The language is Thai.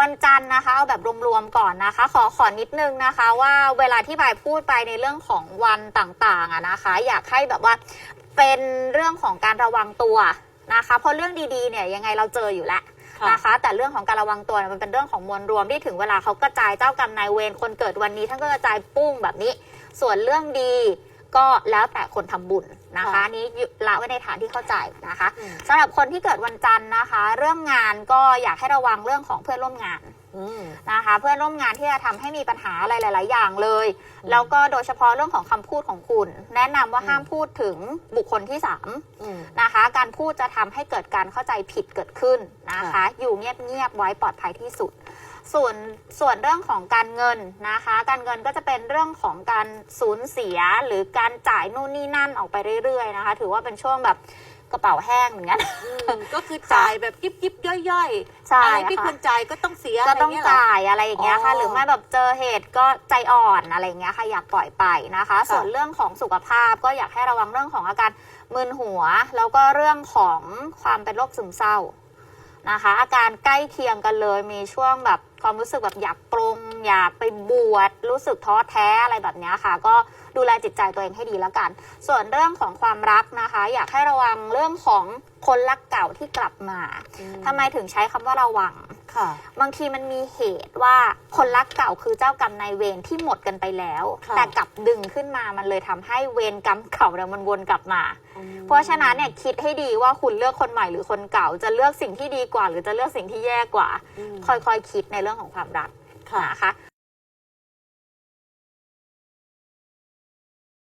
วันจันทร์นะคะเอาแบบรวมๆก่อนนะคะ ขอขอนิดนึงนะคะ ว่าเวลาที่บายพูดไปในเรื่องของวันต่างๆอะนะคะ อยากให้แบบว่าเป็นเรื่องของการระวังตัวนะคะ เพราะเรื่องดีๆเนี่ยยังไงเราเจออยู่แล้วค่ะนะคะแต่เรื่องของการระวังตัวเนี่ยมันเป็นเรื่องของมวลรวมที่ถึงเวลาเขากระจายเจ้ากรรมนายเวรคนเกิดวันนี้ท่านก็กระจายปุ้งแบบนี้ ส่วนเรื่องดีก็แล้วแต่คนทำบุญนะคะค่ะอันนี้ละไว้ในฐานที่เข้าใจนะคะอืมสำหรับคนที่เกิดวันจันทร์นะคะ เรื่องงาน ก็อยากให้ระวังเรื่องของเพื่อนร่วมงานอืมนะคะ เพื่อนร่วมงานที่จะทำให้มีปัญหาอะไรหลาย ๆ อย่างเลยอืมแล้วก็โดยเฉพาะเรื่องของคำพูดของคุณ แนะนำว่าอืมห้ามพูดถึงบุคคลที่สามอืมนะคะ การพูดจะทำให้เกิดการเข้าใจผิดเกิดขึ้นนะคะค่ะอยู่เงียบ ๆ ไว้ปลอดภัยที่สุด ส่วนส่วนเรื่องของการเงินนะคะ การเงินก็จะเป็นเรื่องของการสูญเสียหรือการจ่ายนู่นนี่นั่นออกไปเรื่อย ๆ นะคะ ถือว่าเป็นช่วงแบบ กระเป๋าแห้งเหมือนกันอืมก็คือจ่ายแบบยิบยิบย่อยย่อยๆใช่อะไรที่ค่ะควรจ่ายก็ต้องเสียก็ต้องะไรเยเหรจ่ายอะไรอย่างเงี้ยค่ะอ๋อหรือไม่แบบเจอเหตุก็ใจอ่อนอะไรอย่างเงี้ยค่ะอยากปล่อยไปนะคะ ส่วนเรื่องของสุขภาพก็อยากให้ระวังเรื่องของอาการมึนหัว แล้วก็เรื่องของความเป็นโรคซึมเศร้า นะคะ อาการใกล้เคียงกันเลยมีช่วงแบบความรู้สึกแบบอยากปรงอยากไปบวชรู้สึกท้อแท้อะไรแบบเนี้ยค่ะ ก็ดูแลจิตใจตัวเองให้ดีแล้วกัน ส่วนเรื่องของความรักนะคะ อยากให้ระวังเรื่องของคนรักเก่าที่กลับมาอืมทำไมถึงใช้คำว่าระวัง ค่ะ บางทีมันมีเหตุว่าคนรักเก่าคือเจ้ากรรมนายเวรที่หมดกันไปแล้ว ค่ะ แต่กลับดึงขึ้นมามันเลยทำให้เวรกรรมเก่าเนี่ยมันวนกลับมาอืมเพราะฉะนั้นเนี่ยคิดให้ดีว่าคุณเลือกคนใหม่หรือคนเก่าจะเลือกสิ่งที่ดีกว่า หรือจะเลือกสิ่งที่แย่กว่าอืมค่อยๆคิดในเรื่องของความรักค่ะ นะคะ